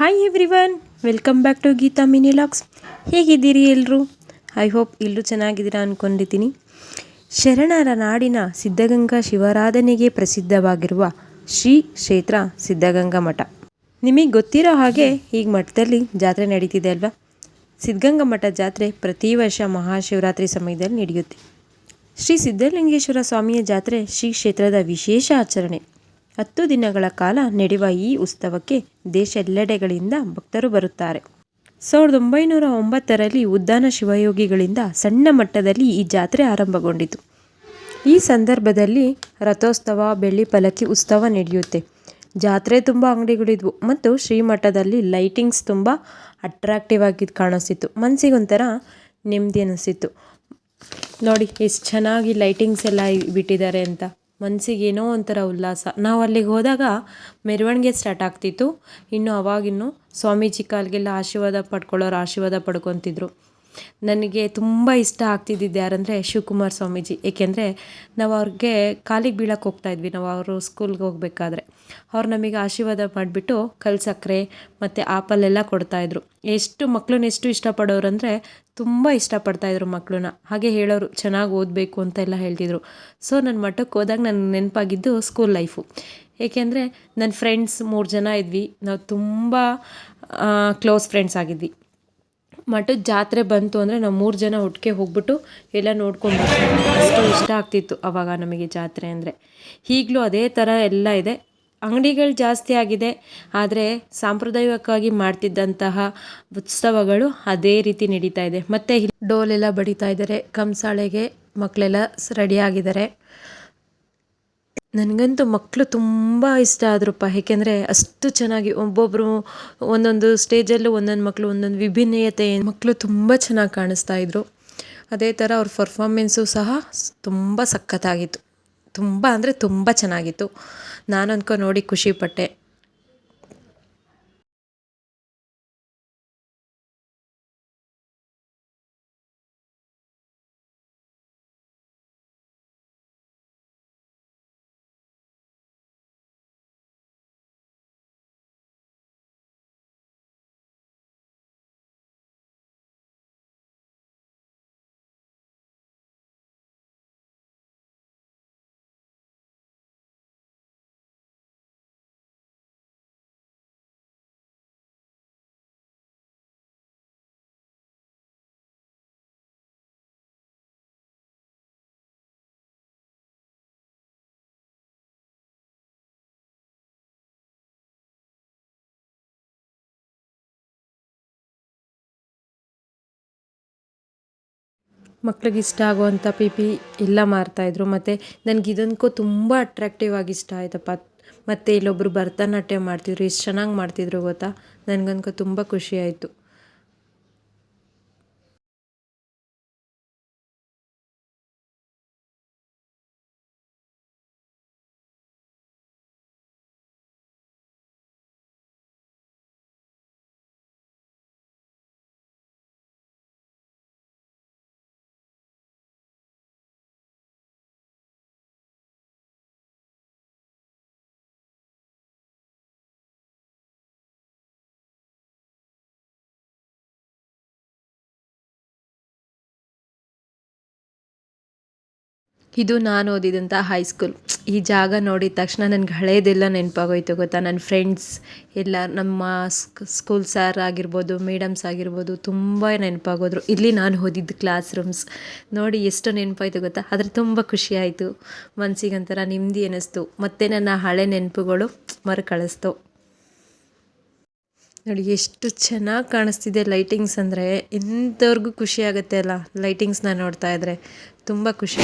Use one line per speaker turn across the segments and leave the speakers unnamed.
Hi everyone welcome back to Geetha mini locks ಹೇಗಿದ್ದೀರಿ ಎಲ್ಲರೂ I hope ಇಲ್ಲೂ ಚೆನ್ನಾಗಿದ್ದೀರಾ ಅಂದ್ಕೊಂಡಿದ್ದೀನಿ ಶರಣರ ನಾಡಿನ ಸಿದ್ಧಗಂಗಾ ಶಿವರಾಧನೆಗೆ ಪ್ರಸಿದ್ಧವಾಗಿರುವ ಶ್ರೀ ಕ್ಷೇತ್ರ ಸಿದ್ಧಗಂಗಾ ಮಠ. ನಿಮಗೆ ಗೊತ್ತಿರೋ ಹಾಗೆ ಈಗ ಮಠದಲ್ಲಿ ಜಾತ್ರೆ ನಡೀತಿದೆ ಅಲ್ವಾ? ಸಿದ್ಧಗಂಗಾ ಮಠ ಜಾತ್ರೆ ಪ್ರತಿ ವರ್ಷ ಮಹಾಶಿವರಾತ್ರಿ ಸಮಯದಲ್ಲಿ ನಡೆಯುತ್ತೆ. ಶ್ರೀ ಸಿದ್ಧಲಿಂಗೇಶ್ವರ ಸ್ವಾಮಿಯ ಜಾತ್ರೆ ಶ್ರೀ ಕ್ಷೇತ್ರದ ವಿಶೇಷ ಆಚರಣೆ. ಹತ್ತು ದಿನಗಳ ಕಾಲ ನಡೆಯುವ ಈ ಉತ್ಸವಕ್ಕೆ ದೇಶೆಲ್ಲೆಡೆಗಳಿಂದ ಭಕ್ತರು ಬರುತ್ತಾರೆ. ಸಾವಿರದ ಒಂಬೈನೂರ ಒಂಬತ್ತರಲ್ಲಿ ಉದ್ದಾನ ಶಿವಯೋಗಿಗಳಿಂದ ಸಣ್ಣ ಮಟ್ಟದಲ್ಲಿ ಈ ಜಾತ್ರೆ ಆರಂಭಗೊಂಡಿತು. ಈ ಸಂದರ್ಭದಲ್ಲಿ ರಥೋತ್ಸವ, ಬೆಳ್ಳಿ ಪಲಕಿ ಉತ್ಸವ ನಡೆಯುತ್ತೆ. ಜಾತ್ರೆ ತುಂಬ ಅಂಗಡಿಗಳಿದ್ವು ಮತ್ತು ಶ್ರೀಮಠದಲ್ಲಿ ಲೈಟಿಂಗ್ಸ್ ತುಂಬ ಅಟ್ರಾಕ್ಟಿವ್ ಆಗಿ ಕಾಣಿಸ್ತಿತ್ತು. ಮನಸ್ಸಿಗೊಂಥರ ನೆಮ್ಮದಿ ಅನಿಸಿತ್ತು ನೋಡಿ, ಎಷ್ಟು ಚೆನ್ನಾಗಿ ಲೈಟಿಂಗ್ಸ್ ಎಲ್ಲ ಬಿಟ್ಟಿದ್ದಾರೆ ಅಂತ. ಮನಸ್ಸಿಗೆ ಏನೋ ಒಂಥರ ಉಲ್ಲಾಸ. ನಾವು ಅಲ್ಲಿಗೆ ಹೋದಾಗ ಮೆರವಣಿಗೆ ಸ್ಟಾರ್ಟ್ ಆಗ್ತಿತ್ತು. ಇನ್ನು ಅವಾಗಿನ್ನೂ ಸ್ವಾಮೀಜಿ ಕಾಲಿಗೆಲ್ಲ ಆಶೀರ್ವಾದ ಪಡ್ಕೊಳ್ಳೋರು ಆಶೀರ್ವಾದ ಪಡ್ಕೊತಿದ್ರು. ನನಗೆ ತುಂಬ ಇಷ್ಟ ಆಗ್ತಿದ್ದಿದ್ದು ಯಾರಂದರೆ ಶಿವಕುಮಾರ್ ಸ್ವಾಮೀಜಿ. ಏಕೆಂದರೆ ನಾವು ಅವ್ರಿಗೆ ಕಾಲಿಗೆ ಬೀಳಕ್ಕೆ ಹೋಗ್ತಾ ಇದ್ವಿ. ನಾವು ಅವರು ಸ್ಕೂಲ್ಗೆ ಹೋಗಬೇಕಾದ್ರೆ. ಅವ್ರು ನಮಗೆ ಆಶೀರ್ವಾದ ಮಾಡಿಬಿಟ್ಟು ಕಲ್ ಸಕ್ಕರೆ ಮತ್ತು ಆಪಲ್ಲೆಲ್ಲ ಕೊಡ್ತಾಯಿದ್ರು ಎಷ್ಟು ಮಕ್ಕಳನ್ನ ಎಷ್ಟು ಇಷ್ಟಪಡೋರು ಅಂದರೆ ತುಂಬ ಇಷ್ಟಪಡ್ತಾಯಿದ್ರು ಮಕ್ಕಳನ್ನ ಹಾಗೆ ಹೇಳೋರು, ಚೆನ್ನಾಗಿ ಓದಬೇಕು ಅಂತೆಲ್ಲ ಹೇಳ್ತಿದ್ರು. ಸೊ ನನ್ನ ಮಠಕ್ಕೆ ಹೋದಾಗ ನನ್ನ ನೆನಪಾಗಿದ್ದು ಸ್ಕೂಲ್ ಲೈಫು ಏಕೆಂದರೆ ನನ್ನ ಫ್ರೆಂಡ್ಸ್ ಮೂರು ಜನ ಇದ್ವಿ. ನಾವು ತುಂಬ ಕ್ಲೋಸ್ ಫ್ರೆಂಡ್ಸ್ ಆಗಿದ್ವಿ. ಮಠದ ಜಾತ್ರೆ ಬಂತು ಅಂದರೆ ನಾವು ಮೂರು ಜನ ಒಟ್ಟಿಗೆ ಹೋಗ್ಬಿಟ್ಟು ಎಲ್ಲ ನೋಡ್ಕೊಂಡು ಅಷ್ಟು ಇಷ್ಟ ಆಗ್ತಿತ್ತು ಅವಾಗ ನಮಗೆ ಜಾತ್ರೆ ಅಂದರೆ. ಈಗಲೂ ಅದೇ ಥರ ಎಲ್ಲ ಇದೆ. ಅಂಗಡಿಗಳು ಜಾಸ್ತಿ ಆಗಿದೆ. ಆದರೆ ಸಾಂಪ್ರದಾಯಿಕವಾಗಿ ಮಾಡ್ತಿದ್ದಂತಹ ಉತ್ಸವಗಳು ಅದೇ ರೀತಿ ನಡೀತಾ ಇದೆ. ಮತ್ತು ಡೋಲೆಲ್ಲ ಬಡಿತಾ ಇದ್ದಾರೆ. ಕಂಸಾಳೆಗೆ ಮಕ್ಕಳೆಲ್ಲ ರೆಡಿ ಆಗಿದ್ದಾರೆ. ನನಗಂತೂ ಮಕ್ಕಳು ತುಂಬ ಇಷ್ಟ ಆದ್ರಪ್ಪ ಏಕೆಂದರೆ ಅಷ್ಟು ಚೆನ್ನಾಗಿ ಒಬ್ಬೊಬ್ಬರು ಒಂದೊಂದು ಸ್ಟೇಜಲ್ಲೂ ಒಂದೊಂದು ಮಕ್ಕಳು ಒಂದೊಂದು ವಿಭಿನ್ನತೆ ಮಕ್ಕಳು ತುಂಬ ಚೆನ್ನಾಗಿ ಕಾಣಿಸ್ತಾ ಇದ್ರು. ಅದೇ ಥರ ಅವ್ರ ಪರ್ಫಾರ್ಮೆನ್ಸು ಸಹ ತುಂಬ ಸಖತ್ತಾಗಿತ್ತು. ತುಂಬ ಅಂದರೆ ತುಂಬ ಚೆನ್ನಾಗಿತ್ತು. ನಾನು ಅಂದ್ಕೊ ನೋಡಿ ಖುಷಿಪಟ್ಟೆ ಮಕ್ಳಿಗೆ ಇಷ್ಟ ಆಗುವಂಥ ಪಿ ಪಿ ಎಲ್ಲ ಮಾರ್ತಾಯಿದ್ರು ಮತ್ತು ನನಗೆ ಇದೊಂದ್ಕೋ ತುಂಬ ಅಟ್ರಾಕ್ಟಿವ್ ಆಗಿ ಇಷ್ಟ ಆಯ್ತಪ್ಪ. ಮತ್ತು ಇಲ್ಲೊಬ್ಬರು ಭರತನಾಟ್ಯ ಮಾಡ್ತಿದ್ರು, ಎಷ್ಟು ಚೆನ್ನಾಗಿ ಮಾಡ್ತಿದ್ರು ಗೊತ್ತಾ? ನನಗಂತೂ ತುಂಬ ಖುಷಿ ಆಯಿತು. ಇದು ನಾನು ಓದಿದಂಥ ಹೈಸ್ಕೂಲ್ ಈ ಜಾಗ ನೋಡಿದ ತಕ್ಷಣ ನನಗೆ ಹಳೆಯದೆಲ್ಲ ನೆನಪಾಗೋಯ್ತು ಗೊತ್ತಾ? ನನ್ನ ಫ್ರೆಂಡ್ಸ್ ಎಲ್ಲ, ನಮ್ಮ ಸ್ಕೂಲ್ ಸರ್ ಆಗಿರ್ಬೋದು ಮೇಡಮ್ಸ್ ಆಗಿರ್ಬೋದು ತುಂಬ ನೆನಪಾಗೋದ್ರು. ಇಲ್ಲಿ ನಾನು ಓದಿದ್ದ ಕ್ಲಾಸ್ ರೂಮ್ಸ್ ನೋಡಿ ಎಷ್ಟು ನೆನಪಾಯ್ತು ಗೊತ್ತಾ? ಆದರೆ ತುಂಬ ಖುಷಿ ಆಯಿತು. ಮನಸ್ಸಿಗೊಂಥರ ನೆಮ್ಮದಿ ಅನ್ನಿಸ್ತು ಮತ್ತು ನನ್ನ ಹಳೆ ನೆನಪುಗಳು ಮರುಕಳಿಸ್ತು. ನೋಡಿ, ಎಷ್ಟು ಚೆನ್ನಾಗಿ ಕಾಣಿಸ್ತಿದೆ ಲೈಟಿಂಗ್ಸ್ ಅಂದರೆ. ಎಂಥವ್ರಿಗೂ ಖುಷಿ ಆಗುತ್ತೆ ಅಲ್ಲ ಲೈಟಿಂಗ್ಸ್ನ ನೋಡ್ತಾ ಇದ್ದರೆ ತುಂಬ ಖುಷಿ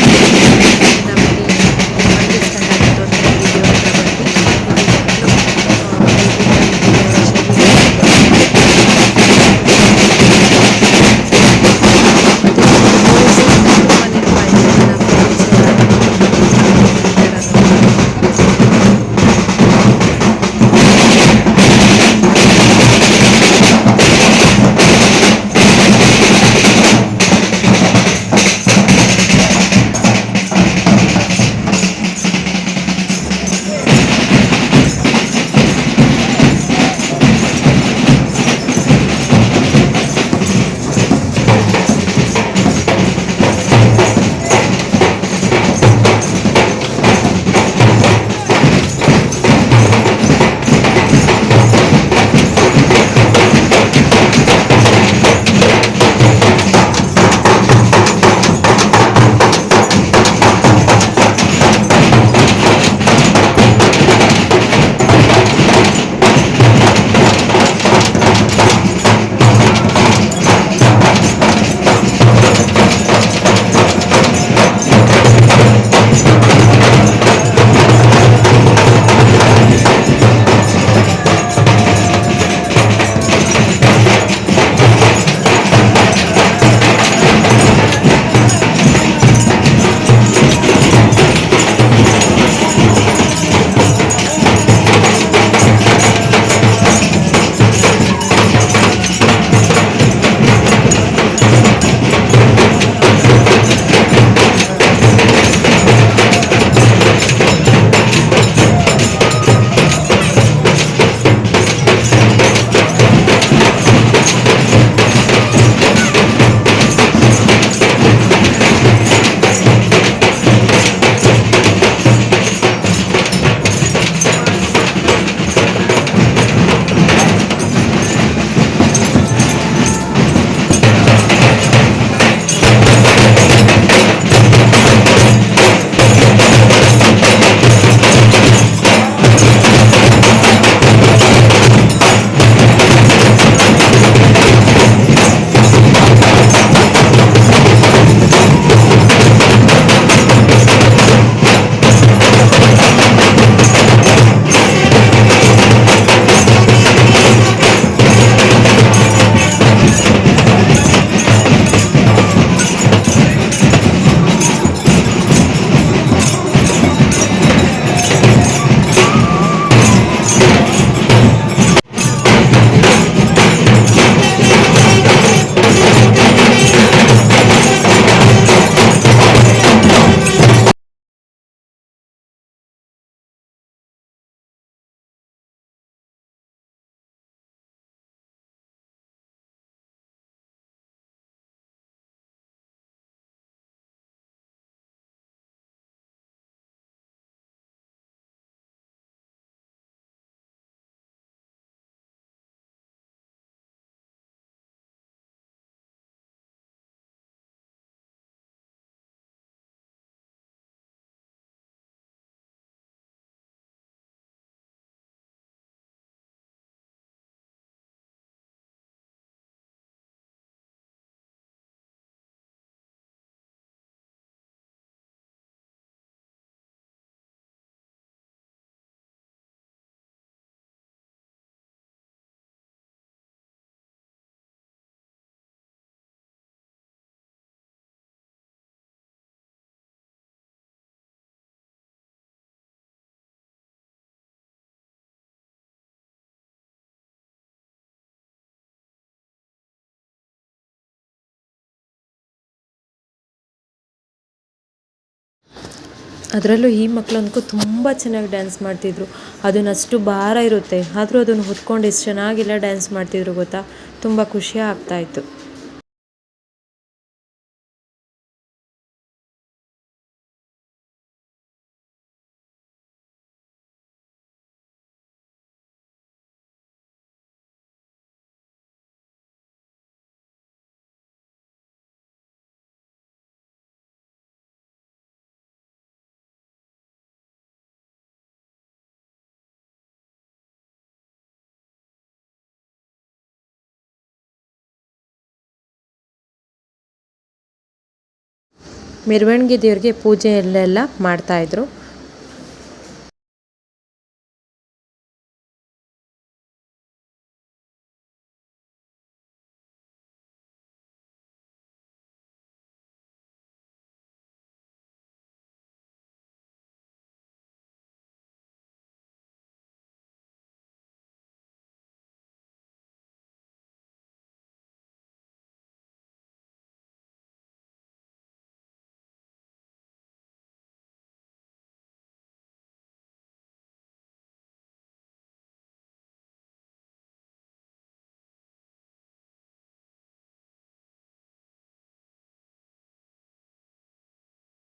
ಅದರಲ್ಲೂ ಈ ಮಕ್ಕಳು ಅಂದ್ಕೊ ತುಂಬ ಚೆನ್ನಾಗಿ ಡ್ಯಾನ್ಸ್ ಮಾಡ್ತಿದ್ರು. ಅದನ್ನ ಅಷ್ಟು ಭಾರ ಇರುತ್ತೆ. ಆದರೂ ಅದನ್ನು ಹೊತ್ಕೊಂಡು ಎಷ್ಟು ಚೆನ್ನಾಗೆಲ್ಲ ಡ್ಯಾನ್ಸ್ ಮಾಡ್ತಿದ್ರು ಗೊತ್ತಾ? ತುಂಬ ಖುಷಿ ಆಗ್ತಾ ಮೆರವಣಿಗೆ ದೇವರಿಗೆ ಪೂಜೆ ಮಾಡ್ತಾ ಮಾಡ್ತಾಯಿದ್ರು